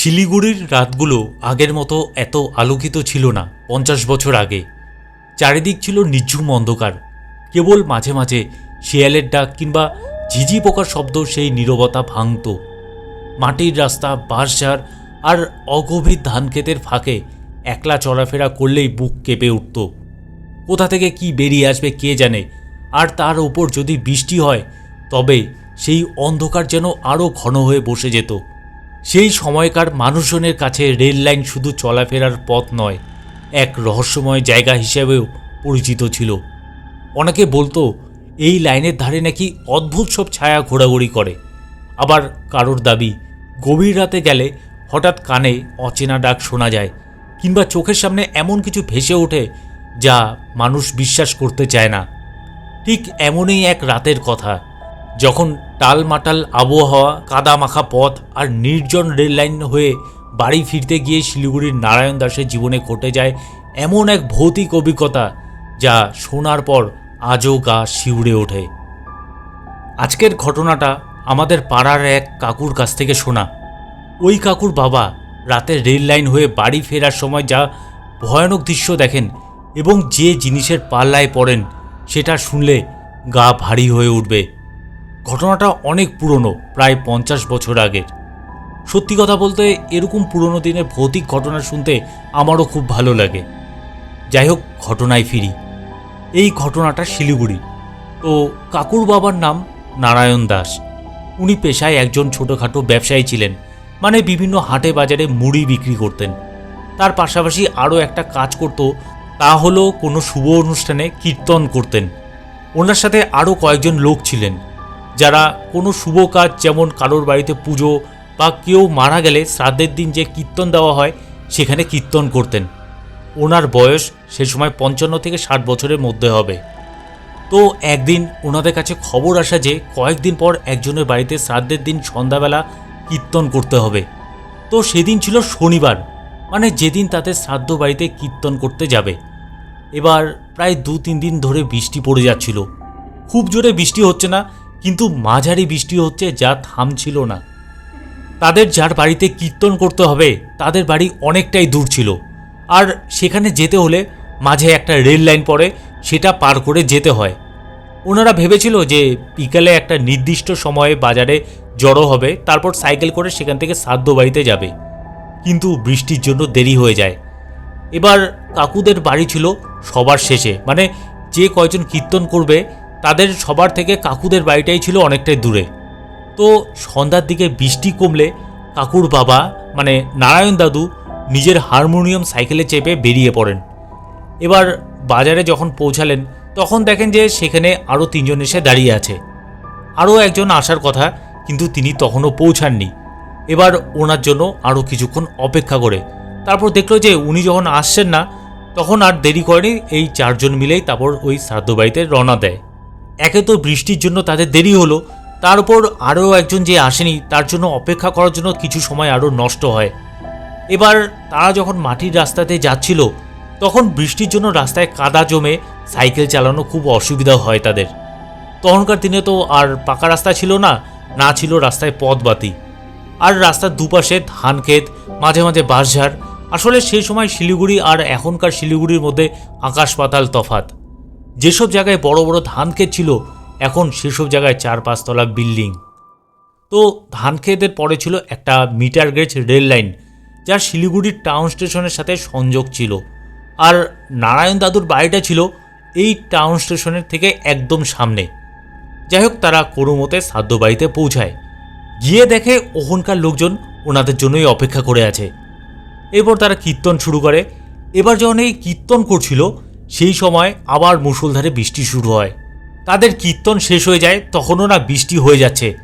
শিলিগুড়ির রাতগুলো আগের মতো এত আলোকিত ছিল না পঞ্চাশ বছর আগে। চারিদিক ছিল নিঝুম অন্ধকার। কেবল মাঝে মাঝে শিয়ালের ডাক কিংবা ঝিঝি পোকার শব্দ সেই নীরবতা ভাঙত। মাটির রাস্তা, বাঁশঝাড় আর অগভীর ধানক্ষেতের ফাঁকে একলা চলাফেরা করলেই বুক কেঁপে উঠত। কোথা থেকে কি বেরিয়ে আসবে কে জানে? আর তার ওপর যদি বৃষ্টি হয়, তবে সেই অন্ধকার যেন আরও ঘন হয়ে বসে যেত। সেই সময়কার মানুষজনের কাছে রেল লাইন শুধু চলাফেরার পথ নয়, এক রহস্যময় জায়গা হিসেবেও পরিচিত ছিল। অনেকে বলতো, এই লাইনের ধারে নাকি অদ্ভুত সব ছায়া ঘোরাঘুরি করে। আবার কারোর দাবি, গভীর রাতে গেলে হঠাৎ কানে অচেনা ডাক শোনা যায়, কিংবা চোখের সামনে এমন কিছু ভেসে ওঠে যা মানুষ বিশ্বাস করতে চায় না। ঠিক এমনই এক রাতের কথা, যখন টালমাটাল আবহাওয়া কাদা মাখা পথ আর নির্জন রেল লাইন হয়ে বাড়ি ফিরতে গিয়ে শিলিগুড়ির নারায়ণ দাসের জীবনে ঘটে যায় এমন এক ভৌতিক অভিজ্ঞতা যা শোনার পর আজও গা শিউড়ে ওঠে। আজকের ঘটনাটা আমাদের পাড়ার এক কাকুর কাছ থেকে শোনা। ওই কাকুর বাবা রাতে রেল লাইন হয়ে বাড়ি ফেরার সময় যা ভয়ানক দৃশ্য দেখেন এবং যে জিনিসের পাল্লায় পড়েন, সেটা শুনলে গা ভারী হয়ে উঠবে। ঘটনাটা অনেক পুরনো, প্রায় পঞ্চাশ বছর আগের। সত্যি কথা বলতে, এরকম পুরনো দিনের ভৌতিক ঘটনা শুনতে আমারও খুব ভালো লাগে। যাই হোক, ঘটনায় ফিরি। এই ঘটনাটা শিলিগুড়ি। তো কাকুর বাবার নাম নারায়ণ দাস। উনি পেশায় একজন ছোটোখাটো ব্যবসায়ী ছিলেন মানে বিভিন্ন হাটে বাজারে মুড়ি বিক্রি করতেন। তার পাশাপাশি আরও একটা কাজ করত, তা হলো কোনো শুভ অনুষ্ঠানে কীর্তন করতেন। ওনার সাথে আরও কয়েকজন লোক ছিলেন। যারা কোনো শুভ কাজ যেমন কারোর বাড়িতে পুজো বা কেউ মারা গেলে শ্রাদ্ধের দিন যে কীর্তন দেওয়া হয়, সেখানে কীর্তন করতেন। ওনার বয়স সে সময় পঞ্চান্ন থেকে ষাট বছরের মধ্যে হবে। তো একদিন ওনাদের কাছে খবর আসা যে কয়েকদিন পর একজনের বাড়িতে শ্রাদ্ধের দিন সন্ধ্যাবেলা কীর্তন করতে হবে। তো সেদিন ছিল শনিবার মানে যেদিন তাদের শ্রাদ্ধ বাড়িতে কীর্তন করতে যাবে। এবার প্রায় দু তিন দিন ধরে বৃষ্টি পড়ে যাচ্ছিল। খুব জোরে বৃষ্টি হচ্ছে না কিন্তু মাঝারি বৃষ্টি হচ্ছে যা থামছিল না। তাদের যার বাড়িতে কীর্তন করতে হবে, তাদের বাড়ি অনেকটাই দূর ছিল। আর সেখানে যেতে হলে মাঝে একটা রেল লাইন পড়ে, সেটা পার করে যেতে হয়। ওনারা ভেবেছিল যে বিকালে একটা নির্দিষ্ট সময়ে বাজারে জড়ো হবে, তারপর সাইকেল করে সেখান থেকে সাধ্য বাড়িতে যাবে। কিন্তু বৃষ্টির জন্য দেরি হয়ে যায়। এবার কাকুদের বাড়ি ছিল সবার শেষে মানে যে কয়জন কীর্তন করবে তাদের সবার থেকে কাকুদের বাড়িটাই ছিল অনেকটাই দূরে। তো সন্ধ্যার দিকে বৃষ্টি কমলে কাকুর বাবা মানে নারায়ণ দাদু, নিজের হারমোনিয়াম সাইকেলে চেপে বেরিয়ে পড়েন। এবার বাজারে যখন পৌঁছালেন, তখন দেখেন যে সেখানে আরও তিনজন এসে দাঁড়িয়ে আছে। আরও একজন আসার কথা, কিন্তু তিনি তখনও পৌঁছাননি। এবার ওনার জন্য আরও কিছুক্ষণ অপেক্ষা করে। তারপর দেখল যে উনি যখন আসছেন না, তখন আর দেরি করেনি, এই চারজন মিলেই তারপর ওই শ্রাদ্ধ বাড়িতে রওনা দেয়। একে তো বৃষ্টির জন্য তাদের দেরি হলো। তার উপর আরও একজন যে আসেনি, তার জন্য অপেক্ষা করার জন্য কিছু সময় আরও নষ্ট হয়। এবার তারা যখন মাটির রাস্তাতে যাচ্ছিল, তখন বৃষ্টির জন্য রাস্তায় কাদা জমে সাইকেল চালানো খুব অসুবিধা হয় তাদের। তখনকার দিনে তো আর পাকা রাস্তা ছিল না না ছিল রাস্তায় পথবাতি। আর রাস্তার দুপাশে ধান ক্ষেত, মাঝে মাঝে বাঁশঝাড়। আসলে সেই সময় শিলিগুড়ি আর এখনকার শিলিগুড়ির মধ্যে আকাশ পাতাল তফাত যেসব জায়গায় বড় বড় ধান ক্ষেত ছিল, এখন সেসব জায়গায় চার পাঁচতলা বিল্ডিং। তো ধান ক্ষেতের পরে ছিল একটা মিটার গেজ রেল লাইন যা শিলিগুড়ির টাউন স্টেশনের সাথে সংযোগ ছিল। আর নারায়ণ দাদুর বাড়িটা ছিল এই টাউন স্টেশনের থেকে একদম সামনে। যাই হোক, তারা কোনো মতে সাধ্য বাড়িতে পৌঁছায়। গিয়ে দেখে ওখানকার লোকজন ওনাদের জন্যই অপেক্ষা করে আছে। এরপর তারা কীর্তন শুরু করে। এবার যখন এই কীর্তন করছিল সেই সময় আবার মুষলধারে বৃষ্টি শুরু হয়। তাদের কীর্তন শেষ হয়ে যায়, তখনও না বৃষ্টি হয়ে যাচ্ছে।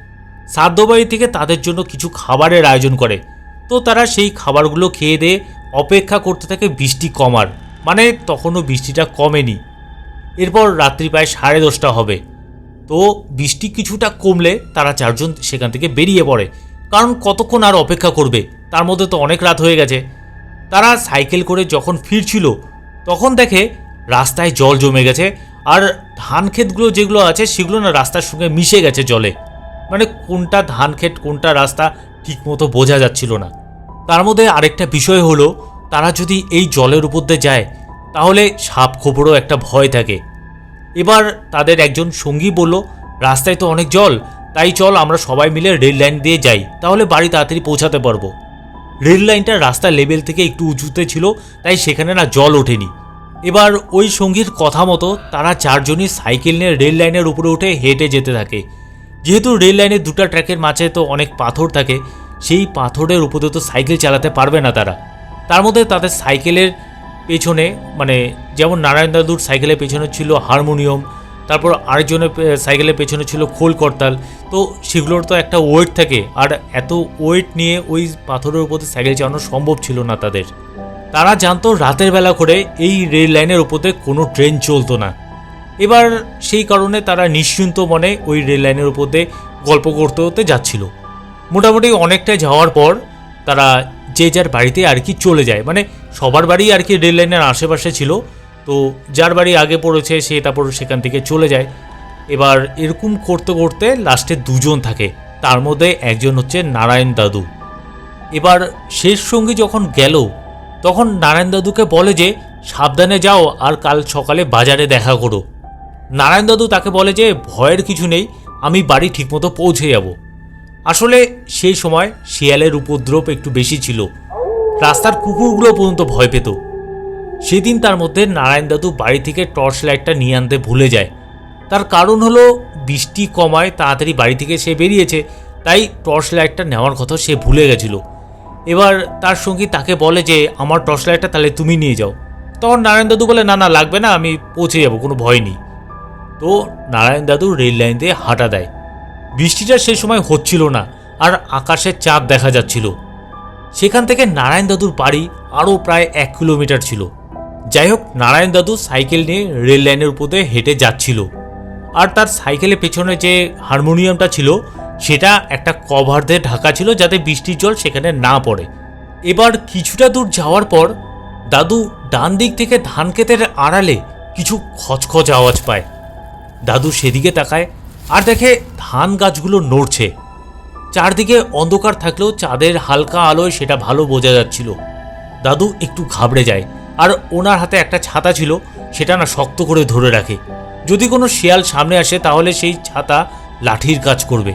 শ্রাদ্ধবাড়ি থেকে তাদের জন্য কিছু খাবারের আয়োজন করে। তো তারা সেই খাবারগুলো খেয়ে দিয়ে অপেক্ষা করতে থাকে বৃষ্টি কমার। মানে তখনও বৃষ্টিটা কমেনি। এরপর রাত্রি প্রায় সাড়ে দশটা হবে। তো বৃষ্টি কিছুটা কমলে তারা চারজন সেখান থেকে বেরিয়ে পড়ে। কারণ কতক্ষণ আর অপেক্ষা করবে? তার মধ্যে তো অনেক রাত হয়ে গেছে। তারা সাইকেল করে যখন ফিরছিল, তখন দেখে রাস্তায় জল জমে গেছে। আর ধান ক্ষেতগুলো যেগুলো আছে, সেগুলো না রাস্তার সঙ্গে মিশে গেছে জলে। মানে কোনটা ধান ক্ষেত কোনটা রাস্তা ঠিকমতো বোঝা যাচ্ছিল না। তার মধ্যে আরেকটা বিষয় হলো, তারা যদি এই জলের উপর দিয়ে যায়, তাহলে সাপ খোপড়ও একটা ভয় থাকে। এবার তাদের একজন সঙ্গী বলল, রাস্তায় তো অনেক জল, তাই চল আমরা সবাই মিলে রেল লাইন দিয়ে যাই। তাহলে বাড়ি তাড়াতাড়ি পৌঁছাতে পারব। রেল লাইনটা রাস্তার লেভেল থেকে একটু উঁচুতে ছিল, তাই সেখানে না জল ওঠেনি। এবার ওই সঙ্গীর কথা মতো তারা চারজনই সাইকেল নিয়ে রেল লাইনের উপরে উঠে হেঁটে যেতে থাকে। যেহেতু রেল লাইনের দুটো ট্র্যাকের মাঝে তো অনেক পাথর থাকে, সেই পাথরের উপরে তো সাইকেল চালাতে পারবে না তারা। তার মধ্যে তাদের সাইকেলের পেছনে মানে যেমন নারায়ণ দাদুর সাইকেলের পেছনে ছিল হারমোনিয়াম, তারপর আরেকজনের সাইকেলের পেছনে ছিল খোল করতাল, তো সেগুলোর তো একটা ওয়েট থাকে, আর এত ওয়েট নিয়ে ওই পাথরের উপর সাইকেল চালানো সম্ভব ছিল না তাদের। তারা জানতো রাতের বেলা করে এই রেল লাইনের উপরে কোনো ট্রেন চলতো না। এবার সেই কারণে তারা নিশ্চিন্ত মনে ওই রেল লাইনের উপর গল্প করতে করতে যাচ্ছিল। মোটামুটি অনেকটা যাওয়ার পর তারা যে যার বাড়িতে আর কি চলে যায় মানে সবার বাড়ি আর কি রেল লাইনের আশেপাশে ছিল। তো যার বাড়ি আগে পড়েছে, সে তারপর সেখান থেকে চলে যায়। এবার এরকম করতে করতে লাস্টে দুজন থাকে, তার মধ্যে একজন হচ্ছে নারায়ণ দাদু। এবার শেষ সঙ্গী যখন গেল তখন নারায়ণ দাদুকে বলে যে, সাবধানে যাও আর কাল সকালে বাজারে দেখা করো। নারায়ণ দাদু তাকে বলে যে, ভয়ের কিছু নেই, আমি বাড়ি ঠিকমতো পৌঁছে যাব। আসলে সেই সময় শিয়ালের উপদ্রব একটু বেশি ছিল। রাস্তার কুকুরগুলো পর্যন্ত ভয় পেত। সেদিন তার মধ্যে নারায়ণ দাদু বাড়ি থেকে টর্চ লাইটটা নিয়ে আনতে ভুলে যায়। তার কারণ হলো, বৃষ্টি কমায় তাড়াতাড়ি বাড়ি থেকে সে বেরিয়েছে, তাই টর্চ লাইটটা নেওয়ার কথা সে ভুলে গেছিল। এবার তার সঙ্গী তাকে বলে যে, আমার টর্চ লাইটটা তাহলে তুমি নিয়ে যাও। তখন নারায়ণ দাদু বলে, না না, লাগবে না, আমি পৌঁছে যাব, কোনো ভয় নেই। তো নারায়ণ দাদু রেল লাইন দিয়ে হাঁটা দেয়। বৃষ্টিটা সে সময় হচ্ছিল না, আর আকাশে চাঁদ দেখা যাচ্ছিল। সেখান থেকে নারায়ণ দাদুর বাড়ি আরও প্রায় এক কিলোমিটার ছিল। যাই হোক, নারায়ণ দাদু সাইকেল নিয়ে রেল লাইনের উপর হেঁটে যাচ্ছিল। আর তার সাইকেলের পেছনে যে হারমোনিয়ামটা ছিল সেটা একটা কভার দিয়ে ঢাকা ছিল যাতে বৃষ্টির জল সেখানে না পড়ে। এবার কিছুটা দূর যাওয়ার পর দাদু ডান দিক থেকে ধান ক্ষেতের আড়ালে কিছু খচখচ আওয়াজ পায়। দাদু সেদিকে তাকায় আর দেখে ধান গাছগুলো নড়ছে। চারদিকে অন্ধকার থাকলেও চাঁদের হালকা আলোয় সেটা ভালো বোঝা যাচ্ছিল। দাদু একটু ঘাবড়ে যায় আর ওনার হাতে একটা ছাতা ছিল, সেটা না শক্ত করে ধরে রাখে। যদি কোনো শিয়াল সামনে আসে তাহলে সেই ছাতা লাঠির কাজ করবে।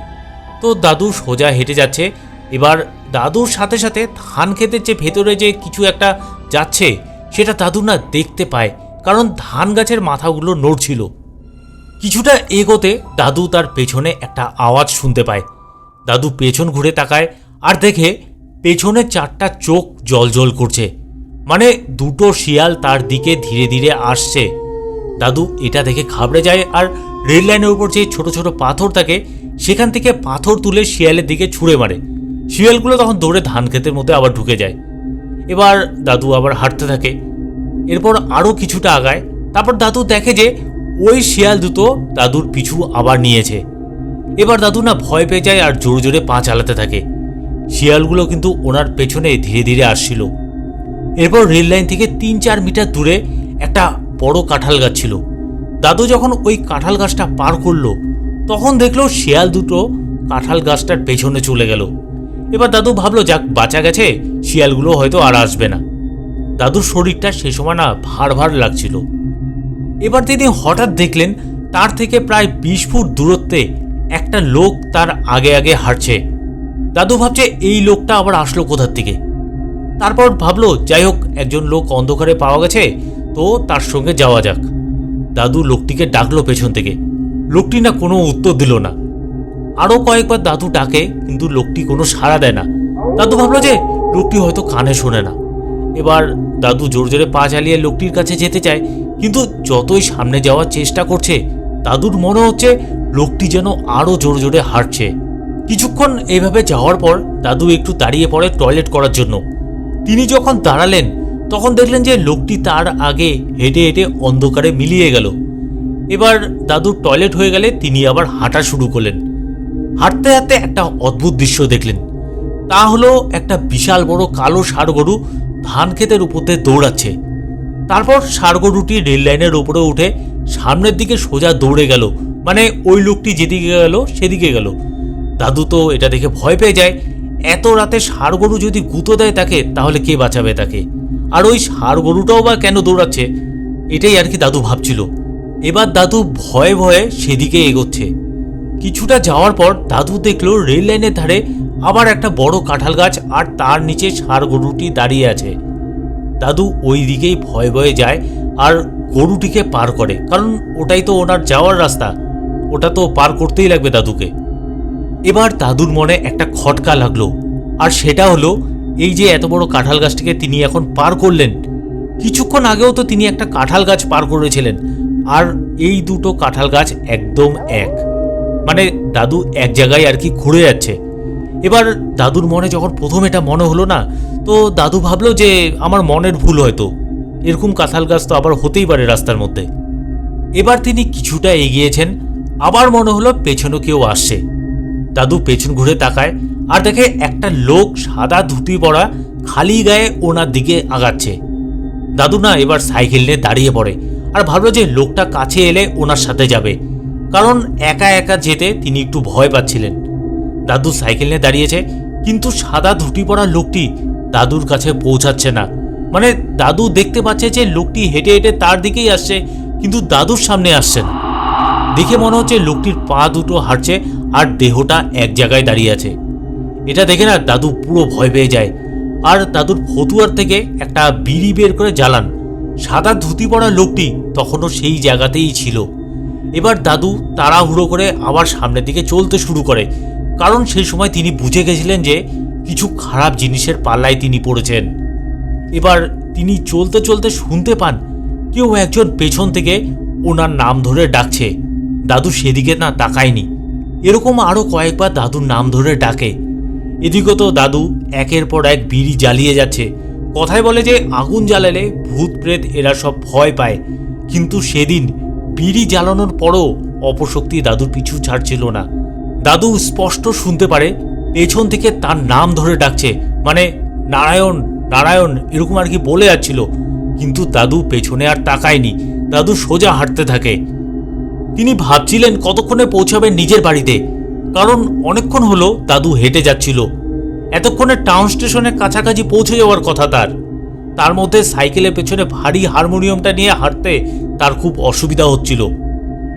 তো দাদু সোজা হেঁটে যাচ্ছে। এবার দাদুর সাথে সাথে ধান ক্ষেতের যে ভেতরে যে কিছু একটা যাচ্ছে, সেটা দাদু না দেখতে পায়, কারণ ধান গাছের মাথাগুলো নড়ছিল। কিছুটা এগোতে দাদু তার পেছনে একটা আওয়াজ শুনতে পায়। দাদু পেছন ঘুরে তাকায় আর দেখে পেছনে চারটা চোখ জল করছে। মানে দুটো শিয়াল তার দিকে ধীরে ধীরে আসছে। দাদু এটা দেখে ঘাবড়ে যায় আর রেল লাইনের উপর যে ছোট ছোট পাথর থাকে সেখান থেকে পাথর তুলে শিয়ালের দিকে ছুঁড়ে মারে। শিয়ালগুলো তখন দৌড়ে ধান ক্ষেতের মধ্যে আবার ঢুকে যায়। এবার দাদু আবার হাঁটতে থাকে। এরপর আরও কিছুটা আগায়। তারপর দাদু দেখে যে ওই শিয়াল দুটো দাদুর পিছু আবার নিয়েছে। এবার দাদু না ভয় পেয়ে যায় আর জোরে জোরে পা চালাতে থাকে। শিয়ালগুলো কিন্তু ওনার পেছনে ধীরে ধীরে আসছিল। এরপর রেল লাইন থেকে তিন চার মিটার দূরে একটা বড় কাঁঠাল গাছ ছিল। দাদু যখন ওই কাঁঠাল গাছটা পার করল তখন দেখল শিয়াল দুটো কাঁঠাল গাছটার পেছনে চলে গেল। এবার দাদু ভাবলো, যাক, বাঁচা গেছে, শিয়ালগুলো হয়তো আর আসবে না। দাদুর শরীরটা সে সময় না ভার ভার লাগছিল। এবার তিনি হঠাৎ দেখলেন, তার থেকে প্রায় বিশ ফুট দূরত্বে একটা লোক তার আগে আগে হাঁটছে। দাদু ভাবছে, এই লোকটা আবার আসলো কোথার থেকে? তারপর ভাবলো, যাই হোক, একজন লোক অন্ধকারে পাওয়া গেছে, তো তার সঙ্গে যাওয়া যাক। দাদু লোকটিকে ডাকলো পেছন থেকে। লোকটি না কোনো উত্তর দিল না। আরও কয়েকবার দাদু ডাকে, কিন্তু লোকটি কোনো সাড়া দেয় না। দাদু ভাবলো যে, লোকটি হয়তো কানে শোনে না। এবার দাদু জোর জোরে পা চালিয়ে লোকটির কাছে যেতে চায়, কিন্তু যতই সামনে যাওয়ার চেষ্টা করছে, দাদুর মনে হচ্ছে লোকটি যেন আরও জোর জোরে হাঁটছে। কিছুক্ষণ এইভাবে যাওয়ার পর দাদু একটু দাঁড়িয়ে পড়ে টয়লেট করার জন্য। তিনি যখন দাঁড়ালেন, তখন দেখলেন যে লোকটি তার আগে হেঁটে হেঁটে অন্ধকারে মিলিয়ে গেল। এবার দাদুর টয়লেট হয়ে গেলে তিনি আবার হাঁটা শুরু করলেন। হাঁটতে হাঁটতে একটা অদ্ভুত দৃশ্য দেখলেন। তা হলো একটা বিশাল বড় কালো ষাড় গরু ধান ক্ষেতের উপর দিয়ে দৌড়াচ্ছে। তারপর ষাড় গরুটি রেল লাইনের উপরে উঠে সামনের দিকে সোজা দৌড়ে গেল। মানে ওই লোকটি যেদিকে গেল, সেদিকে গেল। দাদু তো এটা দেখে ভয় পেয়ে যায়, এত রাতে ষাড় গরু যদি গুঁতো দেয় তাকে, তাহলে কে বাঁচাবে তাকে? আর ওই ষাড় গরুটাও বা কেন দৌড়াচ্ছে? এটাই আর কি দাদু ভাবছিল। এবার দাদু ভয়ে ভয়ে সেদিকে এগোচ্ছে। কিছুটা যাওয়ার পর দাদু দেখল রেল লাইনের ধারে আবার একটা বড় কাঁঠাল গাছ আর তার নিচে ষাড় গরুটি দাঁড়িয়ে আছে। দাদু ওই দিকেই ভয়ে ভয়ে যায় আর গরুটিকে পার করে, কারণ ওটাই তো ওনার যাওয়ার রাস্তা। ওটা তো পার করতেই লাগবে দাদুকে। এবার দাদুর মনে একটা খটকা লাগল, আর সেটা হলো এই যে এত বড় কাঁঠাল গাছটিকে তিনি এখন পার করলেন। কিছুক্ষণ আগেও তো তিনি একটা কাঁঠাল গাছ পার করেছিলেন আর এই দুটো কাঁঠাল গাছ একদম এক। মানে দাদু এক জায়গায় আর কি ঘুরে যাচ্ছে। এবার দাদুর মনে যখন প্রথম এটা মনে হলো না, তো দাদু ভাবলো যে আমার মনের ভুল হয়তো। এরকম কাঁঠাল গাছ তো আবার হতেই পারে রাস্তার মধ্যে। এবার তিনি কিছুটা এগিয়েছেন, আবার মনে হলো পেছনে কেউ আসছে। দাদু পেছন ঘুরে তাকায়, আর দেখে একটা লোক সাদা ধুতি পরা খালি গায়ে ওনার দিকে আগাচ্ছে। দাদু না এবার সাইকেল নিয়ে দাঁড়িয়ে পড়ে। আর ভাবলো যে লোকটা কাছে এলে ওনার সাথে যাবে। কারণ একা একা যেতে তিনি একটু ভয় পাচ্ছিলেন। দাদু সাইকেল নিয়ে দাঁড়িয়েছে, কিন্তু সাদা ধুটি পরা লোকটি দাদুর কাছে পৌঁছাচ্ছে না। মানে দাদু দেখতে পাচ্ছে যে লোকটি হেঁটে হেঁটে তার দিকেই আসছে, কিন্তু দাদুর সামনে আসছে না। দেখে মনে হচ্ছে লোকটির পা দুটো হাঁটছে আর দেহটা এক জায়গায় দাঁড়িয়ে আছে। এটা দেখে না দাদু পুরো ভয় পেয়ে যায়। আর দাদুর ফতুয়ার থেকে একটা বিড়ি বের করে জ্বালান। সাদা ধুতি পরা লোকটি তখনও সেই জায়গাতেই ছিল। এবার দাদু তাড়াহুড়ো করে আবার সামনের দিকে চলতে শুরু করে, কারণ সেই সময় তিনি বুঝে গেছিলেন যে কিছু খারাপ জিনিসের পাল্লায় তিনি পড়েছেন। এবার তিনি চলতে চলতে শুনতে পান, কেউ একজন পেছন থেকে ওনার নাম ধরে ডাকছে। দাদু সেদিকে না তাকায়নি। এরকম আরও কয়েকবার দাদুর নাম ধরে ডাকে। এদিকে তো দাদু একের পর এক বিড়ি জ্বালিয়ে যাচ্ছে। কথায় বলে যে আগুন জ্বালালে ভূত প্রেত এরা সব ভয় পায়। কিন্তু সেদিন বিড়ি জ্বালানোর পরও অপশক্তি দাদুর পিছু ছাড়ছিল না। দাদু স্পষ্ট শুনতে পারে, পেছন থেকে তার নাম ধরে ডাকছে মানে নারায়ণ নারায়ণ এরকম আর কি বলে যাচ্ছিল। কিন্তু দাদু পেছনে আর তাকায়নি, দাদু সোজা হাঁটতে থাকে। তিনি ভাবছিলেন কতক্ষণে পৌঁছাবেন নিজের বাড়িতে, কারণ অনেকক্ষণ হলো দাদু হেঁটে যাচ্ছিল। এতক্ষণে টাউন স্টেশনের কাছাকাছি পৌঁছে যাওয়ার কথা তার। তার মধ্যে সাইকেলের পেছনে ভারী হারমোনিয়ামটা নিয়ে হাঁটতে তার খুব অসুবিধা হচ্ছিল।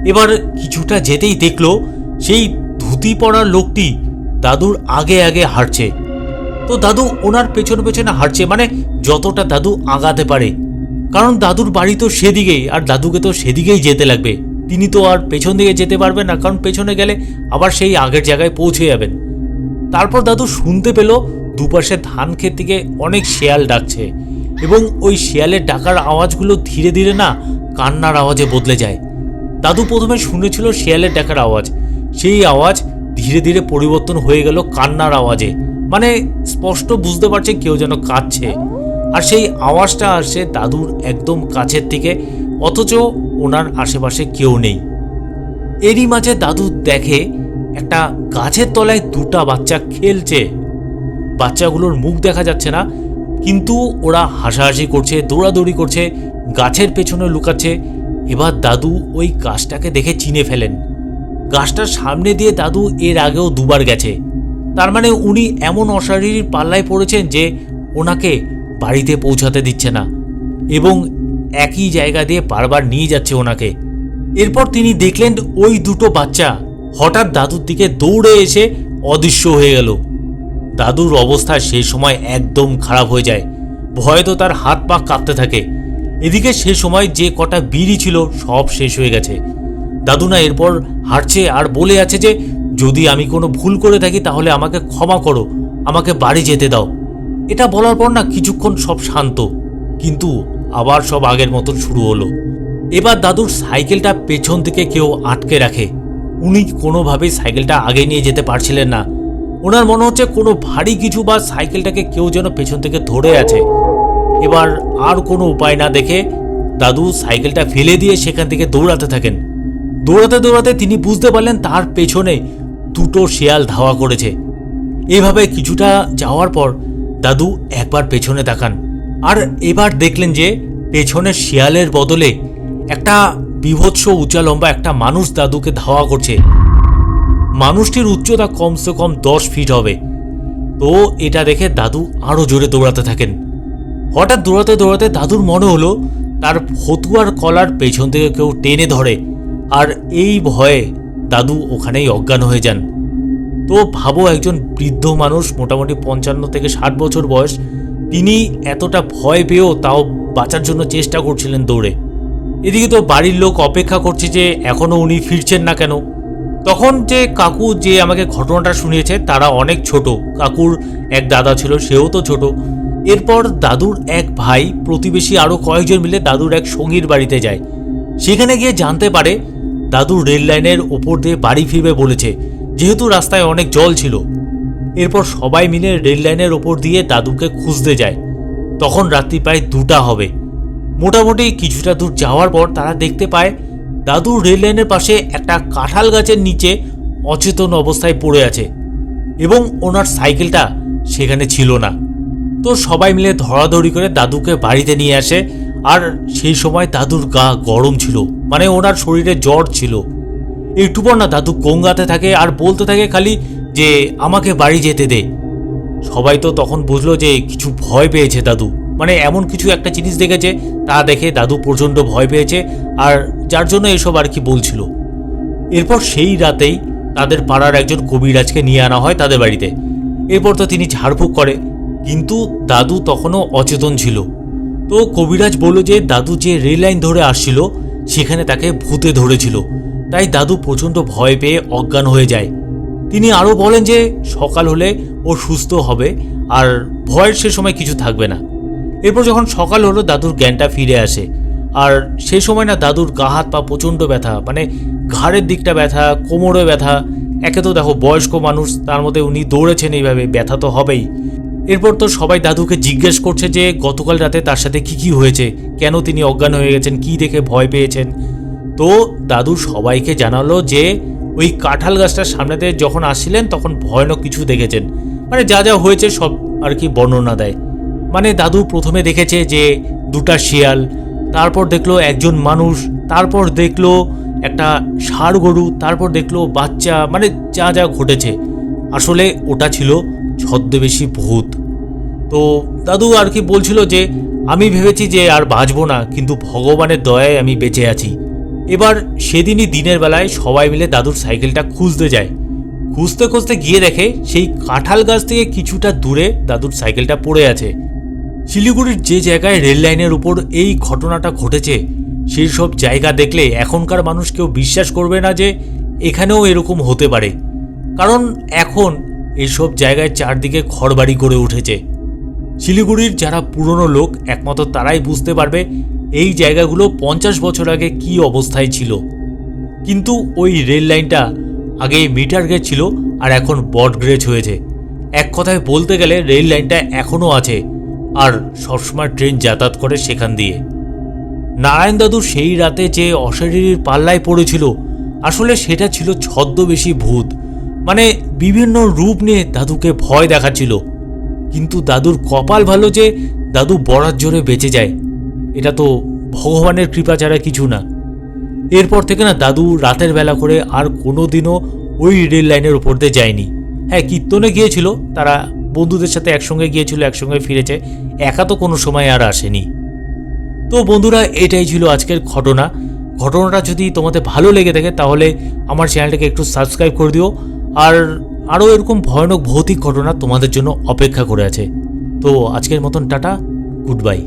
এবার কিছুটা যেতেই দেখল, সেই ধুতি পরা লোকটি দাদুর আগে আগে হাঁটছে। তো দাদু ওনার পেছনে পেছনে হাঁটছে মানে যতটা দাদু আগাতে পারে। কারণ দাদুর বাড়ি তো সেদিকেই, আর দাদুকে তো সেদিকেই যেতে লাগবে। তিনি তো আর পেছন দিকে যেতে পারবেন না, কারণ পেছনে গেলে আবার সেই আগের জায়গায় পৌঁছে যাবেন। তারপর দাদু শুনতে পেল দুপাশে ধান ক্ষেত থেকে অনেক শেয়াল ডাকছে এবং ওই শেয়ালের ডাকার আওয়াজগুলো ধীরে ধীরে না কান্নার আওয়াজে বদলে যায়। দাদু প্রথমে শুনেছিল শেয়ালের ডাকার আওয়াজ। সেই আওয়াজ ধীরে ধীরে পরিবর্তন হয়ে গেল কান্নার আওয়াজে। মানে স্পষ্ট বুঝতে পারছে কেউ যেন কাঁদছে। আর সেই আওয়াজটা আসছে দাদুর একদম কাছের থেকে অথচ ওনার আশেপাশে কেউ নেই। এরই মাঝে দাদু দেখে একটা গাছের তলায় দুটা বাচ্চা খেলছে। বাচ্চাগুলোর মুখ দেখা যাচ্ছে না, কিন্তু ওরা হাসাহাসি করছে, দৌড়াদৌড়ি করছে, গাছের পেছনে লুকাচ্ছে। এবার দাদু ওই গাছটাকে দেখে চিনে ফেলেন। গাছটার সামনে দিয়ে দাদু এর আগেও দুবার গেছে। তার মানে উনি এমন অশারীরিক পাল্লায় পড়েছেন যে ওনাকে বাড়িতে পৌঁছাতে দিচ্ছে না এবং একই জায়গা দিয়ে বারবার নিয়ে যাচ্ছে ওনাকে। এরপর তিনি দেখলেন ওই দুটো বাচ্চা হঠাৎ দাদুর দিকে দৌড়ে এসে অদৃশ্য হয়ে গেল। দাদুর অবস্থা সেই সময় একদম খারাপ হয়ে যায়। ভয়ে তো তার হাত পা কাঁপতে থাকে। এদিকে সে সময় যে কটা বিড়ি ছিল সব শেষ হয়ে গেছে। দাদু না এরপর হাঁটছে আর বলে আছে যে, যদি আমি কোনো ভুল করে থাকি তাহলে আমাকে ক্ষমা করো। আমাকে বাড়ি যেতে দাও। এটা বলার পর না কিছুক্ষণ সব শান্ত। কিন্তু আবার সব আগের মতন শুরু হলো। এবার দাদুর সাইকেলটা পেছন থেকে কেউ আটকে রাখে। উনি কোনোভাবেই সাইকেলটা আগে নিয়ে যেতে পারছিলেন না। ওনার মনে হচ্ছে কোনো ভারী কিছু বা সাইকেলটাকে কেউ যেন পেছন থেকে ধরে আছে। এবার আর কোনো উপায় না দেখে দাদু সাইকেলটা ফেলে দিয়ে সেখান থেকে দৌড়াতে থাকেন। দৌড়াতে দৌড়াতে তিনি বুঝতে পারলেন তার পেছনে দুটো শেয়াল ধাওয়া করেছে। এভাবে কিছুটা যাওয়ার পর দাদু একবার পেছনে তাকান। আর এবার দেখলেন যে পেছনের শিয়ালের বদলে একটা বিভৎস উঁচা লম্বা একটা মানুষ দাদুকে ধাওয়া করছে। মানুষটির উচ্চতা কমসে কম দশ ফিট হবে। তো এটা দেখে দাদু আরও জোরে দৌড়াতে থাকেন। হঠাৎ দৌড়াতে দৌড়াতে দাদুর মনে হলো, তার ফতুয়ার কলার পেছন থেকে কেউ টেনে ধরে, আর এই ভয়ে দাদু ওখানেই অজ্ঞান হয়ে যান। তো ভাবো একজন বৃদ্ধ মানুষ, মোটামুটি পঞ্চান্ন থেকে ষাট বছর বয়স, তিনি এতটা ভয় পেয়েও তাও বাঁচার জন্য চেষ্টা করছিলেন দৌড়ে। এদিকে তো বাড়ির লোক অপেক্ষা করছে যে এখনও উনি ফিরছেন না কেন। তখন যে কাকু যে আমাকে ঘটনাটা শুনিয়েছে, তারা অনেক ছোট। কাকুর এক দাদা ছিল, সেও তো ছোট। এরপর দাদুর এক ভাই, প্রতিবেশী আরও কয়েকজন মিলে দাদুর এক সঙ্গীর বাড়িতে যায়। সেখানে গিয়ে জানতে পারে, দাদু রেল লাইনের ওপর দিয়ে বাড়ি ফিরবে বলেছে, যেহেতু রাস্তায় অনেক জল ছিল। এরপর সবাই মিলে রেল লাইনের ওপর দিয়ে দাদুকে খুঁজতে যায়। তখন রাত্রি প্রায় দুটা হবে। মোটামুটি কিছুটা দূর যাওয়ার পর তারা দেখতে পায় দাদু রেল লাইনের পাশে একটা কাঁঠাল গাছের নিচে অচেতন অবস্থায় পড়ে আছে এবং ওনার সাইকেলটা সেখানে ছিল না। তো সবাই মিলে ধরাধরি করে দাদুকে বাড়িতে নিয়ে আসে আর সেই সময় দাদুর গা গরম ছিল মানে ওনার শরীরে জ্বর ছিল। একটু পর না দাদু গঙ্গাতে থাকে আর বলতে থাকে খালি যে, আমাকে বাড়ি যেতে দে। সবাই তো তখন বুঝলো যে, কিছু ভয় পেয়েছে দাদু। মানে এমন কিছু একটা জিনিস দেখেছে, তা দেখে দাদু প্রচণ্ড ভয় পেয়েছে, আর যার জন্য এসব আর কি বলছিল। এরপর সেই রাতেই তাদের পাড়ার একজন কবিরাজকে নিয়ে আনা হয় তাদের বাড়িতে। এরপর তো তিনি ঝাড়ফুঁক করে, কিন্তু দাদু তখনও অচেতন ছিল। তো কবিরাজ বলল যে, দাদু যে রেল লাইন ধরে আসছিল, সেখানে তাকে ভূতে ধরেছিল। তাই দাদু প্রচণ্ড ভয় পেয়ে অজ্ঞান হয়ে যায়। তিনি আরও বলেন যে, সকাল হলে ও সুস্থ হবে, আর ভয়ের সে সময় কিছু থাকবে না। এরপর যখন সকাল হলো, দাদুর জ্ঞানটা ফিরে আসে। আর সেই সময় না দাদুর গা, হাত, পা প্রচণ্ড ব্যথা মানে ঘাড়ের দিকটা ব্যথা, কোমরে ব্যথা। একে তো দেখো, বয়স্ক মানুষ, তার মধ্যে উনি দৌড়েছেন এইভাবে, ব্যথা তো হবেই। এরপর তো সবাই দাদুকে জিজ্ঞেস করছে যে, গতকাল রাতে তার সাথে কি কি হয়েছে? কেন তিনি অজ্ঞান হয়ে গেছেন? কি দেখে ভয় পেয়েছেন? তো দাদু সবাইকে জানালো যে, ওই কাঁঠাল গাছটার সামনেতে যখন আসছিলেন, তখন ভয়ানক কিছু দেখেছেন। মানে যা যা হয়েছে সব আর কি বর্ণনা দেয়। মানে দাদু প্রথমে দেখেছে যে দুটা শিয়াল, তারপর দেখল একজন মানুষ, তারপর দেখল একটা ষাড় গরু, তারপর দেখল বাচ্চা মানে যা যা ঘটেছে। আসলে ওটা ছিল ছদ্মবেশী ভূত। তো দাদু আর কি বলছিল যে, আমি ভেবেছি যে আর বাঁচবো না, কিন্তু ভগবানের দয়ায় আমি বেঁচে আছি। এবার সেদিনই দিনের বেলায় সবাই মিলে দাদুর সাইকেলটা খুঁজতে যায়। খুঁজতে খুঁজতে গিয়ে দেখে সেই কাঁঠাল গাছ থেকে কিছুটা দূরে দাদুর সাইকেলটা পড়ে আছে। শিলিগুড়ির যে জায়গায় রেল লাইনের উপর এই ঘটনাটা ঘটেছে, সেই সব জায়গা দেখলে এখনকার মানুষ কেউ বিশ্বাস করবে না যে এখানেও এরকম হতে পারে। কারণ এখন এইসব জায়গায় চারদিকে ঘরবাড়ি গড়ে উঠেছে। শিলিগুড়ির যারা পুরনো লোক, একমাত্র তারাই বুঝতে পারবে এই জায়গাগুলো পঞ্চাশ বছর আগে কি অবস্থায় ছিল। কিন্তু ওই রেল লাইনটা আগে মিটার গেজ ছিল আর এখন বট গ্রেজ হয়েছে। এক কথায় বলতে গেলে রেল লাইনটা এখনও আছে। আর সবসময় ট্রেন যাতায়াত করে সেখান দিয়ে। নারায়ণ দাদু সেই রাতে যে অশরীরীর পাল্লায় পড়েছিল, আসলে সেটা ছিল ছদ্মবেশী ভূত। মানে বিভিন্ন রূপ নিয়ে দাদুকে ভয় দেখাচ্ছিল। কিন্তু দাদুর কপাল ভালো যে দাদু বড়ার জোরে বেঁচে যায়, এটা তো ভগবানের কৃপা ছাড়া কিছু না। এরপর থেকে না দাদু রাতের বেলা করে আর কোনো দিনও ওই রেল লাইনের উপর দিয়ে যায়নি। হ্যাঁ কীর্তনে গিয়েছিল, তারা বন্ধুদের সাথে একসঙ্গে গিয়েছিল, একসঙ্গে ফিরেছে। একা তো কোনো সময় আর আসেনি। তো বন্ধুরা, এটাই ছিল আজকের ঘটনা। ঘটনাটা যদি তোমাদের ভালো লেগে থাকে, তাহলে আমার চ্যানেলটাকে একটু সাবস্ক্রাইব করে দিও। আর আরও এরকম ভয়ানক ভৌতিক ঘটনা তোমাদের জন্য অপেক্ষা করে আছে। তো আজকের মতন টাটা গুড বাই